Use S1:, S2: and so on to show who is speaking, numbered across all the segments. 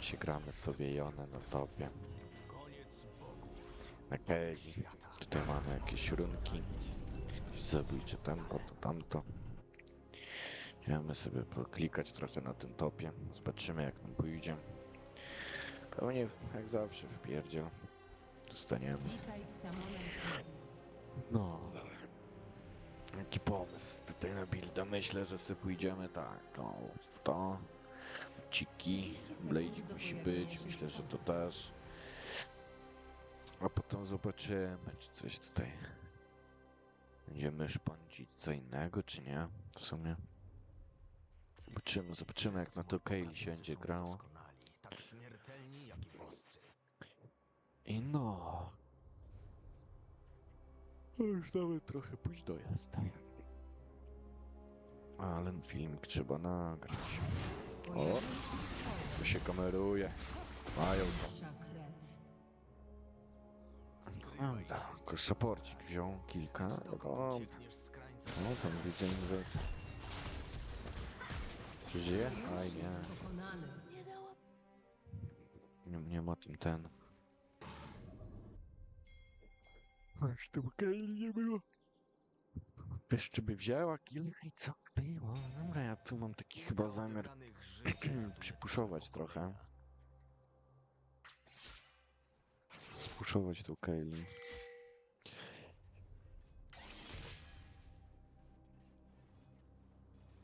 S1: Dzisiaj gramy sobie Jonę na topie. Okej, tutaj mamy jakieś runki. Zabójcze tempo, to tamto. Chciałem sobie poklikać trochę na tym topie. Zobaczymy jak nam pójdzie. Pewnie jak zawsze w pierdziel dostaniemy. No. Jaki pomysł tutaj na builda? Myślę, że sobie pójdziemy tak, o, w to. Ciki, Blade'ik musi być, myślę, że to też. A potem zobaczymy, czy coś tutaj będziemy szpącić co innego, czy nie, w sumie. Zobaczymy, zobaczymy jak na to Kaylee się będzie grało.
S2: I
S1: no. No już nawet trochę późno jest. Ale filmik trzeba nagrać. O, to się kameruje. Mają to. No, tak, tylko saporcik wziął kilka. O, no tam widzę inwet. Czy żyje? Aj nie. Nie, nie ma tym ten. Aż tu Kaylee nie było. Wiesz, czy by wzięła kilka i co było? Dobra, ja tu mam taki chyba zamiar przypuszować trochę. Spuszować tą Kaylee.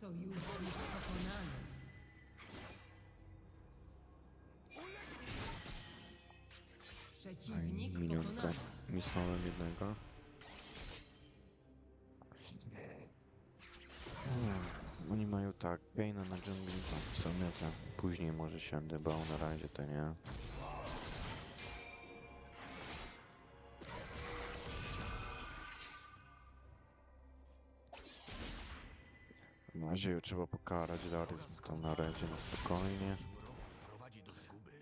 S3: Sojusznik pokonany. Przeciwnik
S1: minionka.
S3: pokonany.
S1: Misnąłem jednego. Kaina na dżungli, to w sumie to później może się dybał, na razie to nie. Na razie trzeba pokarać, Darius tam na redzie na spokojnie.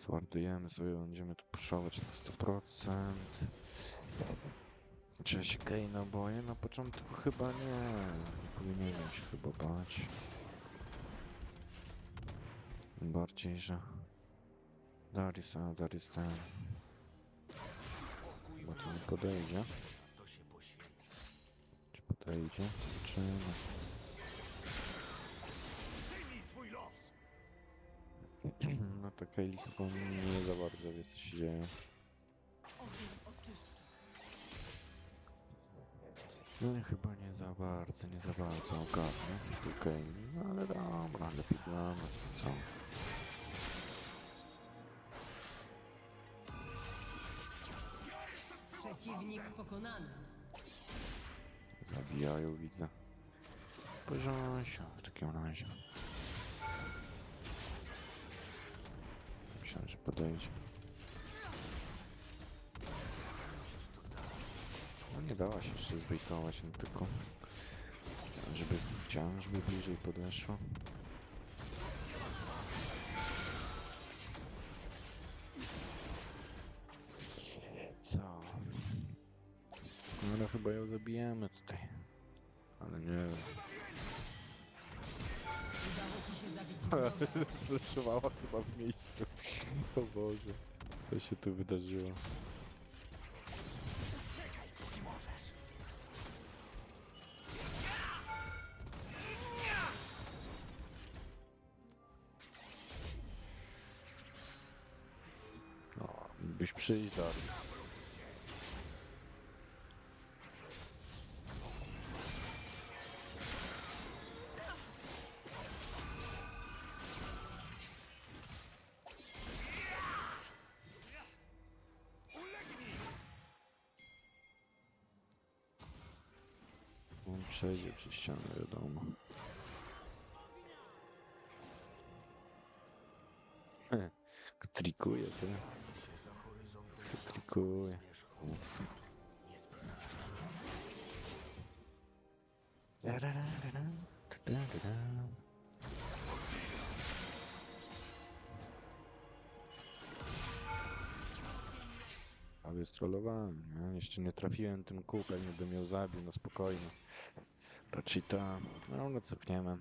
S1: Zwardujemy sobie, będziemy tu puszować na 100%. Czy się Kane boję? Na początku chyba nie. Nie powinienem się chyba bać. Tym Bardziej, że... Darius, a Darius ten... Chyba tu nie podejdzie. Czy podejdzie?
S2: Los!
S1: No to Kaylee chyba nie za bardzo wie co się dzieje. No chyba nie za bardzo, nie za bardzo ogarnę tutaj, no ale dobra, lepiej dla nas, co?
S3: Przeciwnik pokonany.
S1: Zabijają, widzę. Porządku, w takim razie. Myślałem, że podejdzie. No nie dała się jeszcze zbejtować, no tylko... Chciałem, żeby, chciałem, żeby bliżej podeszło. Zabijemy tutaj. Ale nie wiem.
S3: Udało ci się zabić wroga.
S1: Zleszowała chyba w miejscu. O Boże. Co się tu wydarzyło? Byś przyjść przejdzie przez ścianę, wiadomo. Trikuje, ty. Trikuje.
S2: Nie.
S1: Ale strollowałem, nie? Jeszcze nie trafiłem tym kół, pewnie bym ją zabił, no spokojnie. Tam, no ale cofniemy.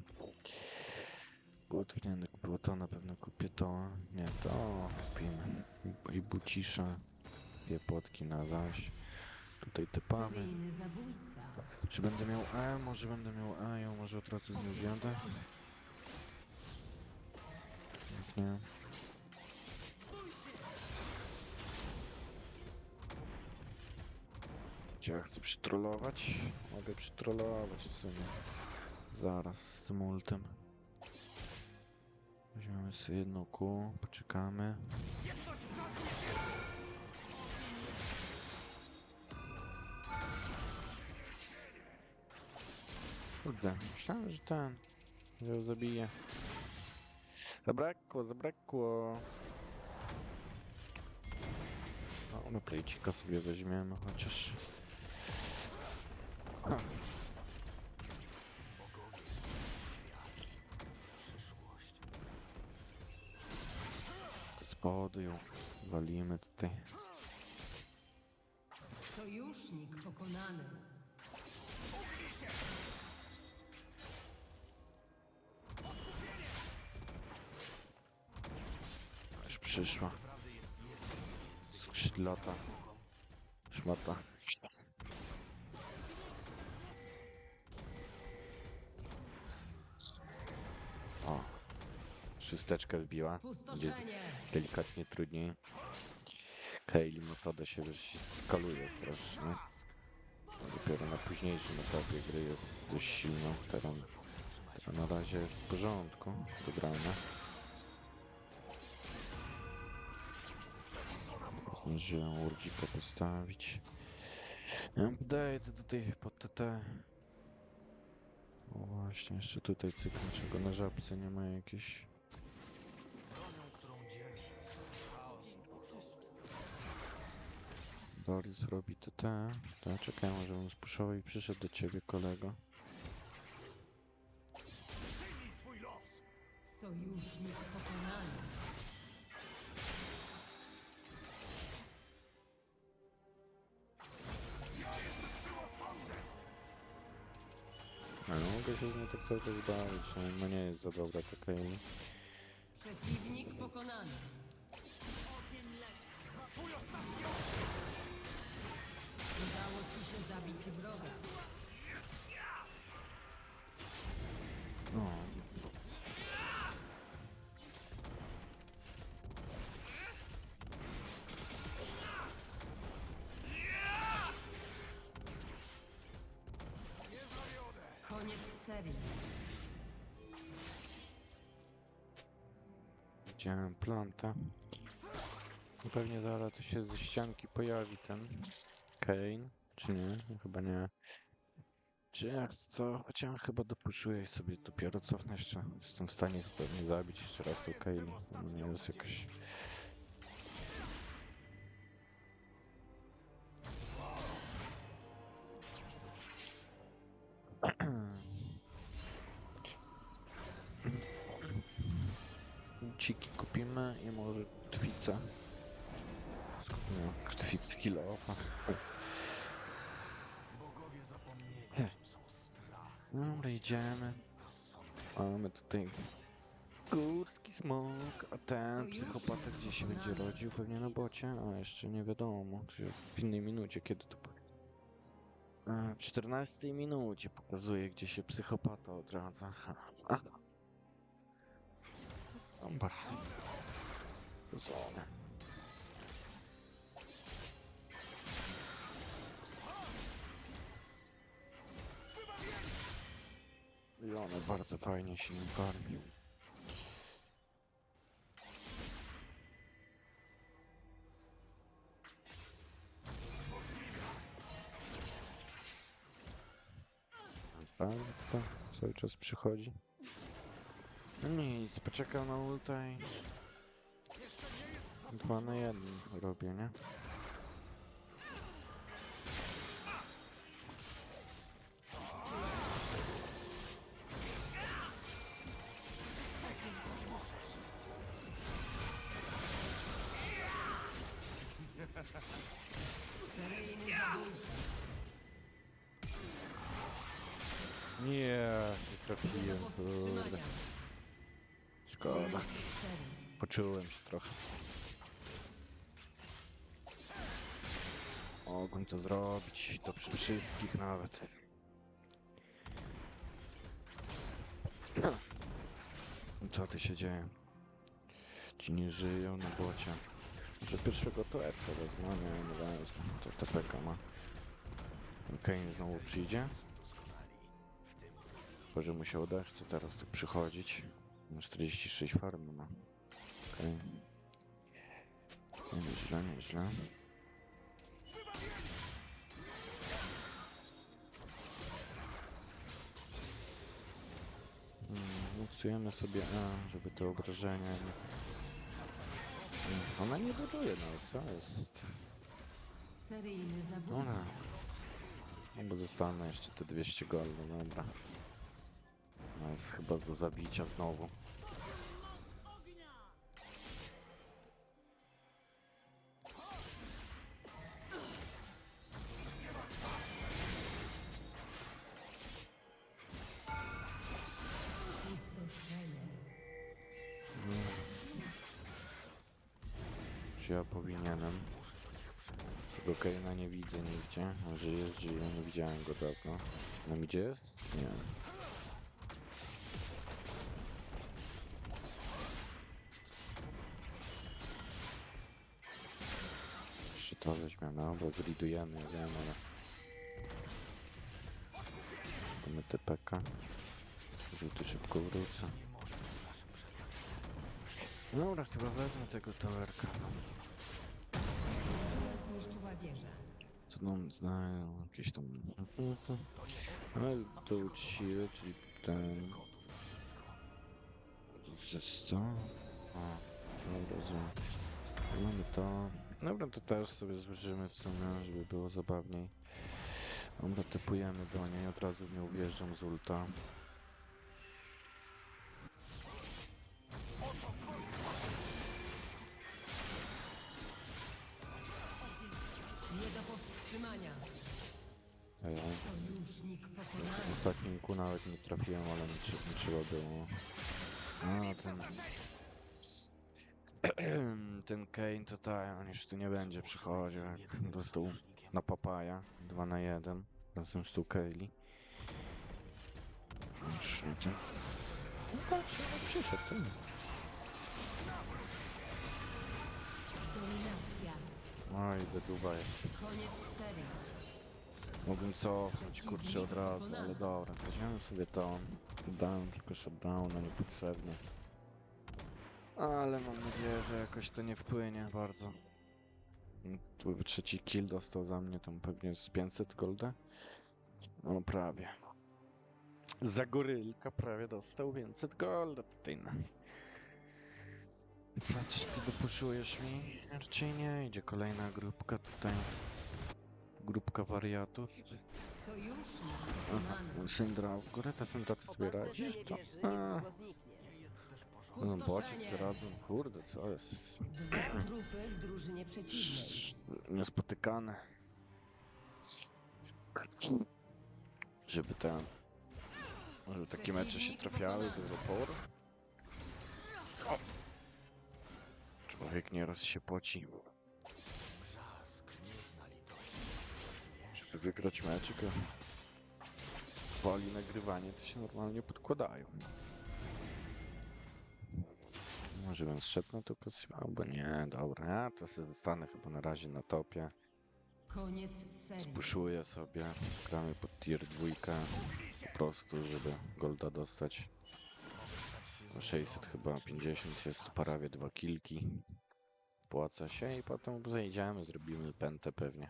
S1: Gotownik było to, na pewno kupię to. Nie, to kupimy. I bucisza. Dwie potki na zaś. Tutaj te pamy.
S3: Seryjny zabójca.
S1: Czy będę miał E? Może będę miał E, ją może od razu nie wjadę. Jak nie. Ja chcę przytrollować? Mogę przytrollować w sumie. Zaraz z tym ultem. Weźmiemy sobie jedną kół, poczekamy. Kurde, myślałem, że ten, ją zabije. Zabrakło, zabrakło. No, no plejcika sobie weźmiemy chociaż. Z spodu ją walimy tutaj.
S3: Sojusznik pokonany.
S1: Już przyszła. Skrzydlata. Szmata. Szósteczkę wbiła. Będzie delikatnie trudniej. Kaylee metoda się skaluje strasznie. Dopiero na późniejszym etapie gry jest dość silną. Teraz, teraz na razie jest w porządku. Wygrana. Zdążyłem urdzika postawić. Update tutaj pod TT. O właśnie, jeszcze tutaj cykl, czego na żabce nie ma jakieś. Doris robi TT. To ja czekałem, żebym spuszował i przyszedł do ciebie, kolego.
S3: Sojusznik pokonany.
S1: A no, mogę się z nim tak cały czas bawić, no, nie jest za dobra ta Kaylee.
S3: Przeciwnik pokonany. Serii.
S1: Widziałem planta. No pewnie zaraz to się ze ścianki pojawi ten Kane, czy nie? Chyba nie. Czy jak co? Chociaż chyba dopuszuję sobie dopiero cofnę jeszcze. Jestem w stanie pewnie zabić jeszcze raz tą. No nie jest jakoś... I może twicę. Skupimy twicę kilofa.
S2: Bogowie zapomnieli, są strach,
S1: idziemy. Mamy tutaj górski smok, a ten psychopata gdzie się będzie rodził? Pewnie na bocie, a jeszcze nie wiadomo, w innej minucie, kiedy to będzie. W 14 minucie pokazuje, gdzie się psychopata odradza. Dobra. Zone. I one bardzo fajnie się nim. Prawda, cały czas przychodzi. No nic, poczekał na ulta. Dwa na jeden robię, nie? Nie, nie trafiłem, kurde. Poczułem się trochę. Mogłem to zrobić, to przy wszystkich nawet. Co ty się dzieje? Ci nie żyją na bocie. Że pierwszego to Erka wezmę, nie, wezmę. To TPK ma. Kane znowu przyjdzie. Chyba, że mu się uda, teraz tu przychodzić. Ma 46 farmy ma. Okej. Okay. Nieźle, nieźle. Miksujemy sobie A, żeby te obrażenia nie... Ona nie buduje nawet, co jest? Ona. No bo zostanę jeszcze te 200 golda, dobra. No jest chyba do zabicia znowu. Widziałem go dawno. Na gdzie jest? Nie. Jeszcze to weźmiemy, albo zridujemy, ja wiem, ale... Mamy TPK. Żółty szybko wrócę. Dobra, chyba wezmę tego towerka. Co nam znają, jakieś tam... Ale to uczciwe, czyli ten... Że co? A, dobra, rozumiem. Mamy to... Dobra, to też sobie złożymy w sumie, żeby było zabawniej. Dobra, typujemy do niej, od razu w nią wjeżdżam z ulta. Nawet nie trafiłem, ale nie, nie trzeba było. A, ten... ten Kane to tak, on już tu nie będzie przychodził, jak dostał na papaja 2 na 1 razem z tu Kaylee. Ten... No patrz, no przyszedł.
S3: Dominacja.
S1: Oj, deduba jest.
S3: Koniec serii.
S1: Mógłbym cofnąć, kurczę, od razu, ale dobra, weźmiemy sobie to. Dałem tylko shutdowna niepotrzebnie. Ale mam nadzieję, że jakoś to nie wpłynie bardzo. Tu trzeci kill dostał za mnie, tam pewnie z 500 golda. No prawie. Za gorylka prawie dostał 500 golda tutaj na... Co, ty dopuszczujesz mi? Raczej nie, idzie kolejna grupka tutaj. Grupka wariatów. Aha. Syndra, w górę ta Syndra to sobie radzisz? To... A, no bocie sobie radzą, kurde, co jest?
S3: Dwie trupy w drużynie przeciwnej.
S1: Niespotykane. Żeby ten... Żeby takie mecze się trafiały bez oporu. O! Człowiek nieraz się poci. Wygrać meczyk, a woli nagrywanie, to się normalnie podkładają. Może bym zszedł na to kasę, albo nie, dobra, ja to sobie zostanę chyba na razie na topie.
S3: Koniec serii.
S1: Puszuję sobie, gramy pod tier dwójkę, po prostu, żeby golda dostać. 600 chyba 50 jest prawie dwa kilki. Płaca się i potem zejdziemy, zrobimy pętę pewnie.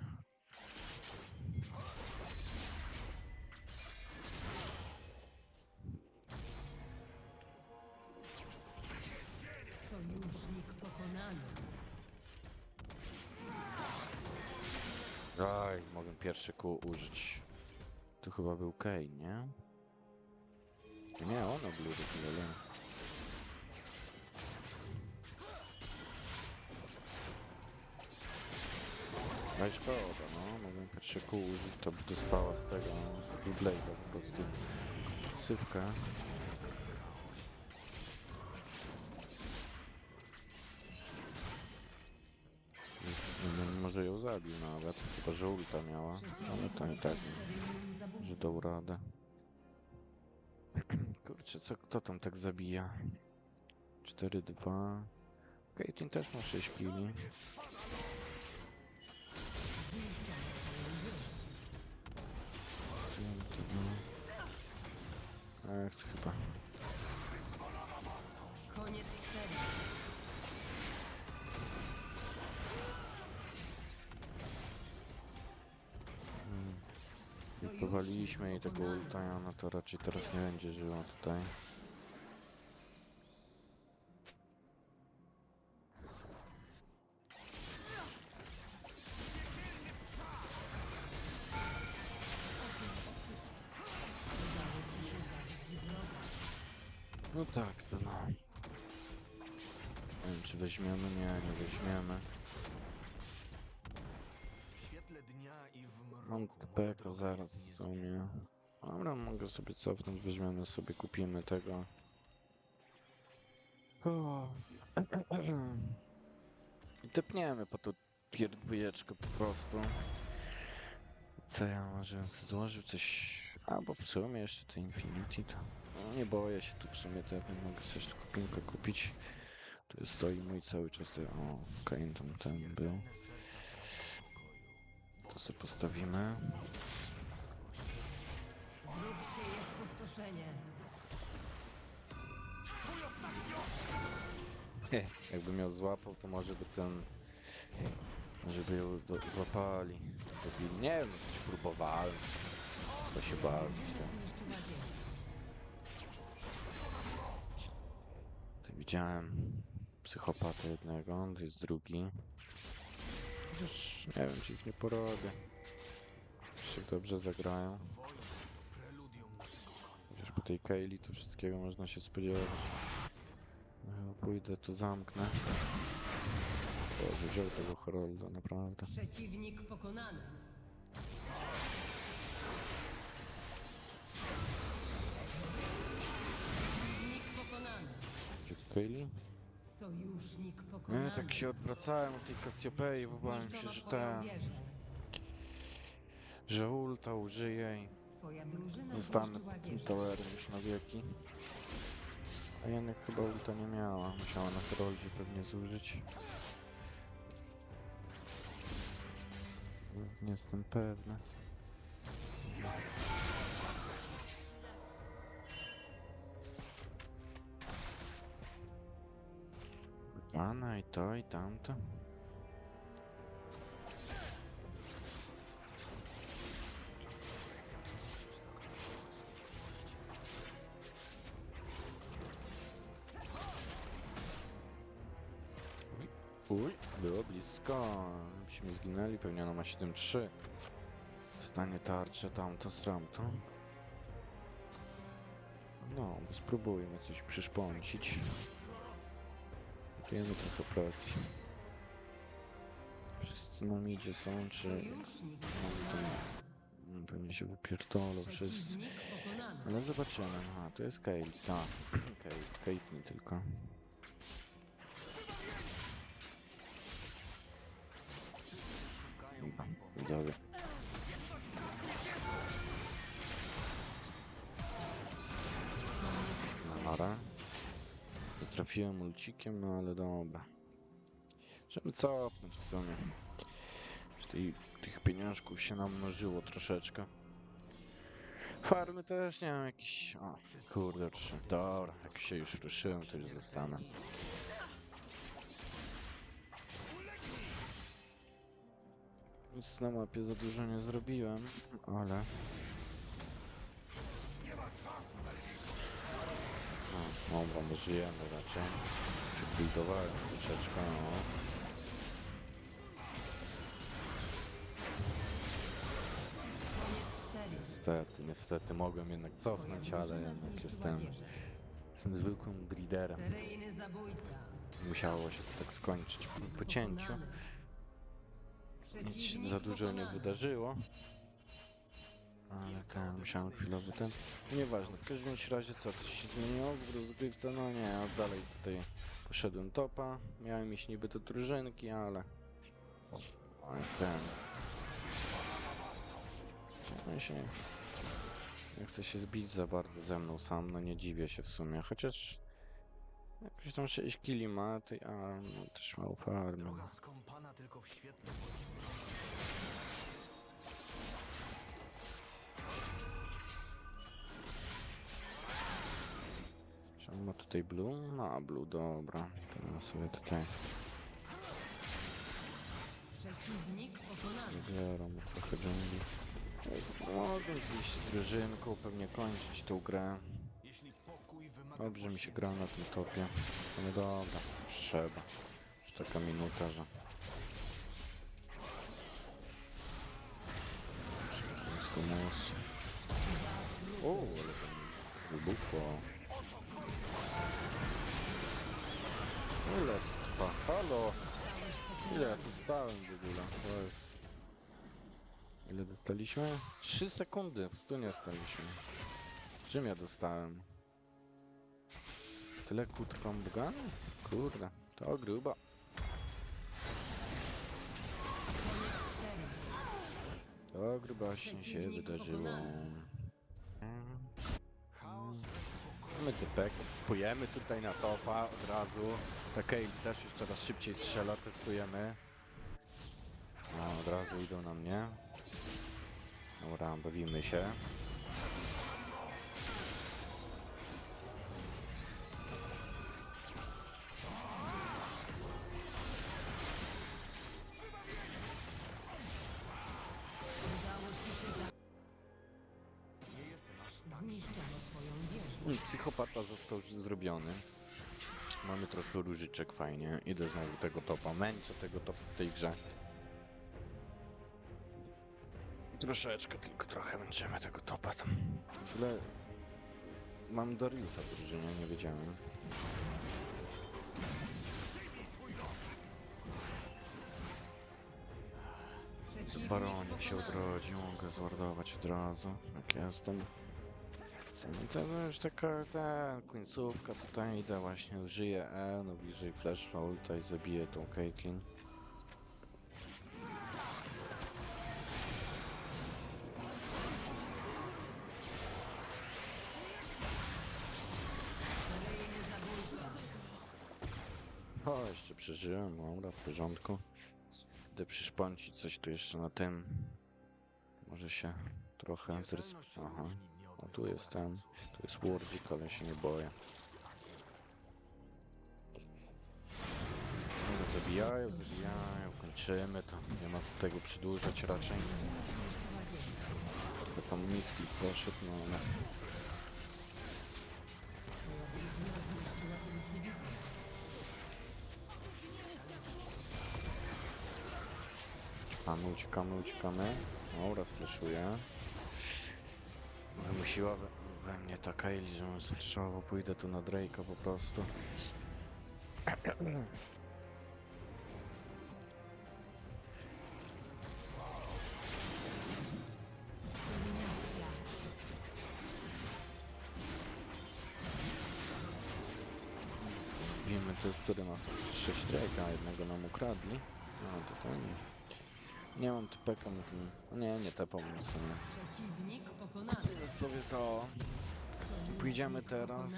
S1: Aj, mogę pierwszy kół użyć. Tu chyba był Kane, nie? Nie, ono Blue ale... No i szkoda, no. Mogłem pierwszy kół użyć, to by dostała z tego, z Beyblade'a po prostu sywkę. Może ją zabił nawet, chyba że ulta miała, ale to i tak że dał radę. Kurczę, co kto tam tak zabija? 4-2. Caitlyn też ma 6 kili. Chcę chyba.
S3: Koniec
S1: powaliliśmy jej tego ulta, no to raczej teraz nie będzie żyła tutaj. No tak, to no. Nie wiem, czy weźmiemy? Nie, nie weźmiemy. TPK
S2: droga
S1: zaraz w sumie. Dobra, mogę sobie cofnąć, weźmiemy sobie, kupimy tego. I tepniemy po tą pierdwójeczkę po prostu. Co ja może złożył coś... Albo w sumie jeszcze te Infinity to... No, nie boję się tu w sumie to ja mogę sobie jeszcze kupinkę kupić. Tu stoi mój cały czas... O, Kain tam ten był. To sobie postawimy.
S3: Pustoszenie.
S1: Jakby miał złapał, to może by ten... Może by ją do, złapali. Nie wiem, coś próbowałem. To się bawić. To widziałem psychopatę jednego, to jest drugi. Nie wiem, czy ich nie porobię. Jak dobrze zagrają. Chociaż po tej Kaylee to wszystkiego można się spodziewać. No, chyba pójdę, to zamknę. O, wziął tego Harolda, naprawdę.
S3: Przeciwnik pokonany. Przeciwnik pokonany.
S1: Kaylee?
S3: Sojusznik pokonany.
S1: Nie, tak się odwracałem od tej Cassiopeii, bo bałem się, że ta, że ulta użyje i zostanę tym towerem już na wieki. A Janek chyba ulta nie miała, musiała na Heroldzie pewnie zużyć. Nie jestem pewny. Ana i to i tamto. Uj, było blisko. Byśmy zginęli, pewnie ona ma 7-3. Dostanie tarczę tamto z tamto. No, spróbujmy coś przyszpącić. Wiemy trochę presji. Wszyscy na midzie są, czy... No. No, Pewnie się wypierdolą wszyscy. Ale zobaczymy. A, to jest Kate. Tak, Kate. Nie tylko. Dobra, trafiłem ulcikiem, no ale dobra. Żeby cofnąć w sumie. Tej, tych pieniążków się namnożyło troszeczkę. Farmy też nie mam jakiś... O, kurde, trzy. Dobra, jak się już ruszyłem, to już zostanę. Nic na mapie za dużo nie zrobiłem, ale... dobra, my żyjemy raczej. Przybuldowałem troszeczkę, no. Niestety, niestety mogłem jednak cofnąć, ale jednak jestem, jestem zwykłym
S3: zabójca.
S1: Musiało się to tak skończyć po, po cięciu. Nic za dużo nie wydarzyło. Ale ten, musiałem chwilowy ten. Nieważne, w każdym razie co, coś się zmieniło w rozgrywce? No nie, a dalej tutaj poszedłem topa. Miałem iść niby do drużynki, ale... A jest ten. Ja się nie... Chcę się zbić za bardzo ze mną sam, no nie dziwię się w sumie, chociaż... Jakoś tam 6 kili ma, to ja no, też mało farmy.
S2: Droga skąpana tylko w świetle
S1: Czy on ma tutaj blue? Ma blue, dobra. Teraz sobie tutaj
S3: Przeciwnik pokonany.
S1: biorą trochę dżungli. Mogę iść z drużynką, pewnie kończyć tą grę. Dobrze mi się gra na tym topie. No dobra, trzeba. Już taka minuta, że... Mus. O, ale wybuchło. Ile trwa? Halo! Ile ja tu stałem w ogóle? To jest... Ile dostaliśmy? 3 sekundy w stunie staliśmy. Czym ja dostałem? Tyle kół trwam bogany? Kurde, to gruba. To grubaśnie się wydarzyło. Mamy typek, kupujemy tutaj na topa od razu. Takiej też już coraz szybciej strzela, testujemy. Od razu idą na mnie. Dobra, bawimy się. Psychopata został już zrobiony. Mamy trochę różyczek, fajnie. Idę znowu tego topa. Męczę tego topa w tej grze. Troszeczkę, tylko trochę męczymy tego topa tam. W ogóle mam Dariusa w drużynie, nie wiedziałem. Baronik się odrodził, mogę zwardować od razu, jak jestem. Sam to no już taka ta końcówka, tutaj idę właśnie, użyję E, no bliżej flash ulta i zabiję tą Caitlyn. O, jeszcze przeżyłem, dobra, w porządku. Idę przyszpącić coś tu jeszcze na tym. Może się trochę
S2: od
S1: o tu jest ten, tu jest Wardzik, ale się nie boję. Zabijają, zabijają, kończymy to. Nie ma co tego przedłużać raczej. Trochę tam niski poszedł, no ale... Uciekamy, uciekamy, uciekamy. Dobra, sfleszuję. Wymusiła we, we mnie ta Kaylee, żebym sfleszował. Pójdę tu na Drake'a po prostu. Wiemy tu, który ma 6 Drake'a, jednego nam ukradli. No to to nie. Nie mam typeka na tym. Nie, nie mnie sobie.
S3: Przeciwnik pokonany.
S1: Sobie to. Pójdziemy teraz.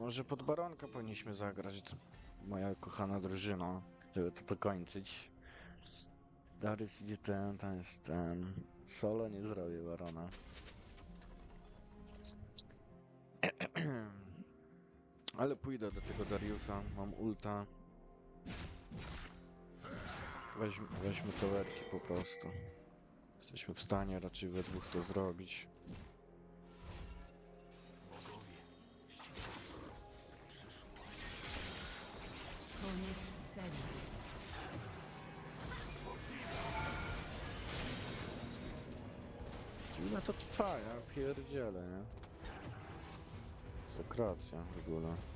S1: Może pod baronka powinniśmy zagrać. To moja kochana drużyna, żeby to dokończyć. Darius idzie ten, ten jest ten. Solo nie zrobię barona. Ale pójdę do tego Dariusa, mam ulta. Weźmy, weźmy towerki po prostu. Jesteśmy w stanie raczej we dwóch to zrobić.
S3: Koniec
S1: to trwa? Ja pierdzielę, nie? Sokracja w ogóle.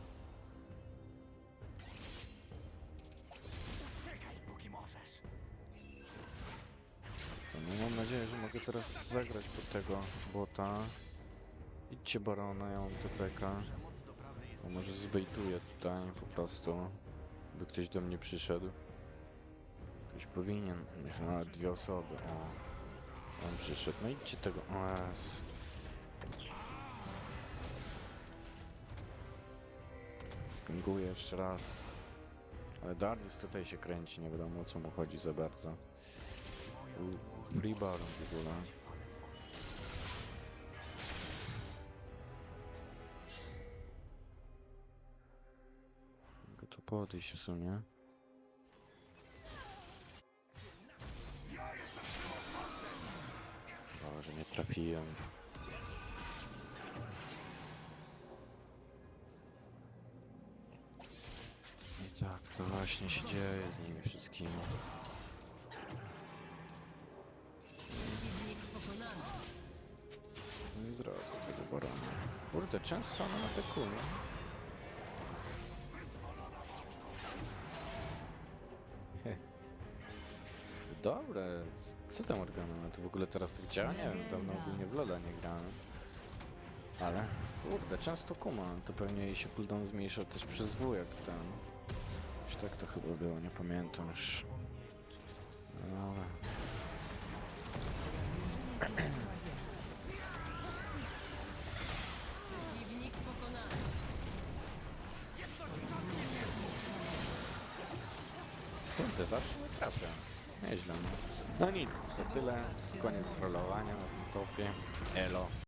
S1: Teraz zagrać pod tego bota. Idźcie barona, ja mam TPK. A może zbejtuję tutaj po prostu, by ktoś do mnie przyszedł. Ktoś powinien, nawet dwie osoby, o. On przyszedł, no idźcie tego, o Jezu. Jeszcze raz. Ale Darius tutaj się kręci, nie wiadomo o co mu chodzi za bardzo. Free baron w ogóle. Mogę tu podejść w sumie. Boże, nie trafiłem. I tak to właśnie się dzieje z nimi wszystkimi. Kurde, często one atakują. Heh. Dobre, co tam Morgana? No to w ogóle teraz tak działa? Nie wiem, dawno ogólnie w Lola nie grałem. Ale, kurde, często kuma. To pewnie jej się cooldown zmniejsza też przez W jak ten. Już tak to chyba było, nie pamiętam już. No nic, to tyle. Koniec rolowania na tym topie. Elo.